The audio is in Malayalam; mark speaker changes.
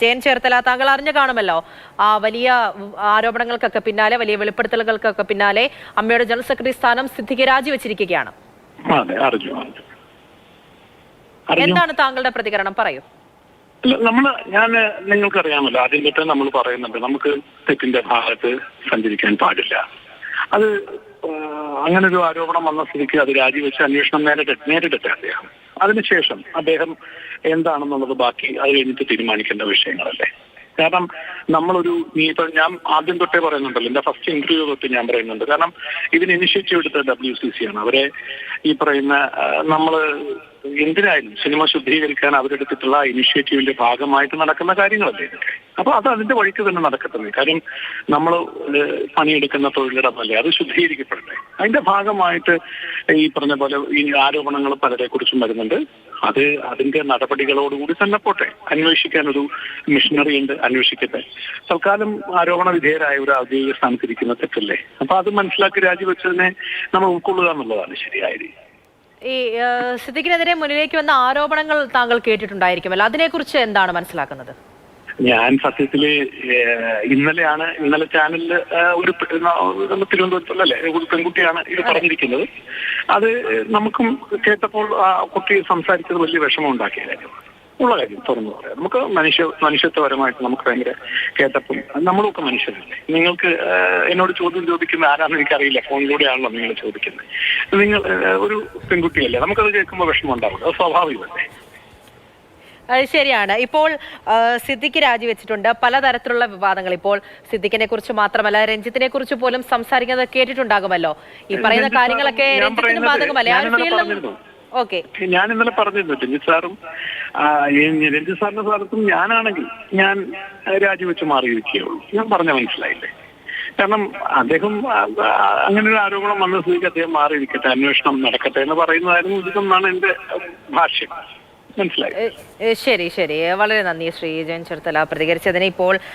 Speaker 1: ജയൻ ചേർത്തല താങ്കൾ അറിഞ്ഞു കാണുമല്ലോ. ആ വലിയ ആരോപണങ്ങൾക്കൊക്കെ പിന്നാലെ വലിയ വെളിപ്പെടുത്തലുകൾക്കൊക്കെ പിന്നാലെ അമ്മയുടെ ജനറൽ സെക്രട്ടറി സ്ഥാനം സിദ്ധിക്ക് രാജിവെച്ചിരിക്കുകയാണ്. എന്താണ് താങ്കളുടെ പ്രതികരണം? പറയൂ.
Speaker 2: നമ്മൾ ഞാൻ നിങ്ങൾക്കറിയാമല്ലോ ആദ്യം തൊട്ടേ നമ്മൾ പറയുന്നുണ്ട് നമുക്ക് തെറ്റിന്റെ ഭാഗത്ത് സഞ്ചരിക്കാൻ പാടില്ല. അത് അങ്ങനൊരു അങ്ങനെ ഒരു ആരോപണം വന്ന സ്ഥിതിക്ക് അത് രാജിവെച്ച് അന്വേഷണം നേരിട്ട് നേരിടട്ടെ അദ്ദേഹം അതിനുശേഷം അദ്ദേഹം എന്താണെന്നുള്ളത് ബാക്കി അത് കഴിഞ്ഞിട്ട് തീരുമാനിക്കേണ്ട വിഷയങ്ങളല്ലേ. കാരണം നമ്മളൊരു നീ ഇപ്പൊ ഞാൻ ആദ്യം തൊട്ടേ പറയുന്നുണ്ടല്ലോ എന്റെ ഫസ്റ്റ് ഇന്റർവ്യൂ തൊട്ട് ഞാൻ പറയുന്നുണ്ട്. കാരണം ഇതിന് ഇനിഷ്യേറ്റീവ് എടുത്ത ഡബ്ല്യു സി സി ആണ്. അവരെ ഈ പറയുന്ന നമ്മൾ എന്തിനായാലും സിനിമ ശുദ്ധീകരിക്കാൻ അവരെടുത്തിട്ടുള്ള ഇനിഷ്യേറ്റീവിന്റെ ഭാഗമായിട്ട് നടക്കുന്ന കാര്യങ്ങളല്ലേ? അപ്പൊ അത് അതിന്റെ വഴിക്ക് തന്നെ നടക്കത്തില്ല കാര്യം നമ്മൾ പണിയെടുക്കുന്ന തൊഴിലിടമല്ലേ അത് ശുദ്ധീകരിക്കപ്പെടട്ടെ. അതിന്റെ ഭാഗമായിട്ട് ഈ പറഞ്ഞ പോലെ ഈ ആരോപണങ്ങൾ പലരെ കുറിച്ചും വരുന്നുണ്ട്. അത് അതിന്റെ നടപടികളോടുകൂടി തന്നെ പോട്ടെ. അന്വേഷിക്കാൻ ഒരു മിഷനറി ഉണ്ട് അന്വേഷിക്കട്ടെ. തൽക്കാലം ആരോപണ വിധേയരായ ഒരു ഔദ്യോഗിക സ്ഥാനത്തിരിക്കുന്ന തെറ്റല്ലേ? അപ്പൊ അത് മനസ്സിലാക്കി രാജിവെച്ചതിനെ നമ്മൾ ഉൾക്കൊള്ളുക എന്നുള്ളതാണ് ശരിയായ രീതി.
Speaker 1: ഈ സിദ്ദിഖിനെതിരെ മുന്നിലേക്ക് വന്ന ആരോപണങ്ങൾ താങ്കൾ കേട്ടിട്ടുണ്ടായിരിക്കുമല്ലോ. അതിനെക്കുറിച്ച് എന്താണ് മനസ്സിലാക്കുന്നത്?
Speaker 2: ഞാൻ സത്യത്തിൽ ഇന്നലെയാണ് ഇന്നലെ ചാനലിൽ ഒരു തിരുവനന്തപുരത്തുള്ളല്ലേ ഒരു പെൺകുട്ടിയാണ് ഇത് പറഞ്ഞിരിക്കുന്നത്. അത് നമുക്കും കേട്ടപ്പോൾ ആ കുട്ടി സംസാരിച്ചത് വലിയ വിഷമം ഉണ്ടാക്കിയ കാര്യം ഉള്ള കാര്യം തുറന്നു പറയാം. നമുക്ക് മനുഷ്യ മനുഷ്യത്വപരമായിട്ട് നമുക്ക് ഭയങ്കര കേട്ടപ്പം നമ്മളൊക്കെ മനുഷ്യരല്ലേ. നിങ്ങൾക്ക് എന്നോട് ചോദ്യം ചോദിക്കുന്ന ആരാണെന്ന് എനിക്കറിയില്ല. ഫോണിലൂടെയാണല്ലോ നിങ്ങൾ ചോദിക്കുന്നത്. നിങ്ങൾ ഒരു പെൺകുട്ടിയല്ലേ. നമുക്കത് കേൾക്കുമ്പോൾ വിഷമം ഉണ്ടാവില്ല അത് സ്വാഭാവികമല്ലേ?
Speaker 1: അത് ശരിയാണ്. ഇപ്പോൾ സിദ്ദിഖ് രാജിവെച്ചിട്ടുണ്ട്. പലതരത്തിലുള്ള വിവാദങ്ങൾ ഇപ്പോൾ സിദ്ദിഖിനെ കുറിച്ച് മാത്രമല്ല രഞ്ജിത്തിനെ കുറിച്ച് പോലും സംസാരിക്കുന്നത് കേട്ടിട്ടുണ്ടാകുമല്ലോ. ഈ പറയുന്ന കാര്യങ്ങളൊക്കെ രഞ്ജിത്തിനും ബാധകമല്ലേ? ആ ഒരു. ഓക്കെ.
Speaker 2: ഞാൻ ഇന്നലെ പറഞ്ഞിരുന്നു രഞ്ജിത് സാറും രഞ്ജിത് സാറിന്റെ സ്ഥാനത്തും ഞാനാണെങ്കിൽ ഞാൻ രാജിവെച്ച് മാറിയിരിക്കുകയുള്ളൂ. ഞാൻ പറഞ്ഞ മനസ്സിലായില്ലേ? കാരണം അദ്ദേഹം അങ്ങനെ ഒരു ആരോപണം വന്ന സ്ഥിതിക്ക് അദ്ദേഹം മാറിയിരിക്കട്ടെ അന്വേഷണം നടക്കട്ടെ എന്ന് പറയുന്നതായിരുന്നു ഉചിതമെന്നാണ് എന്റെ ഭാഷ്യം. മനസ്സിലായി?
Speaker 1: ശരി ശരി. വളരെ നന്ദി ശ്രീ ജയൻ ചെറുത്തല പ്രതികരിച്ചതിന്. ഇപ്പോൾ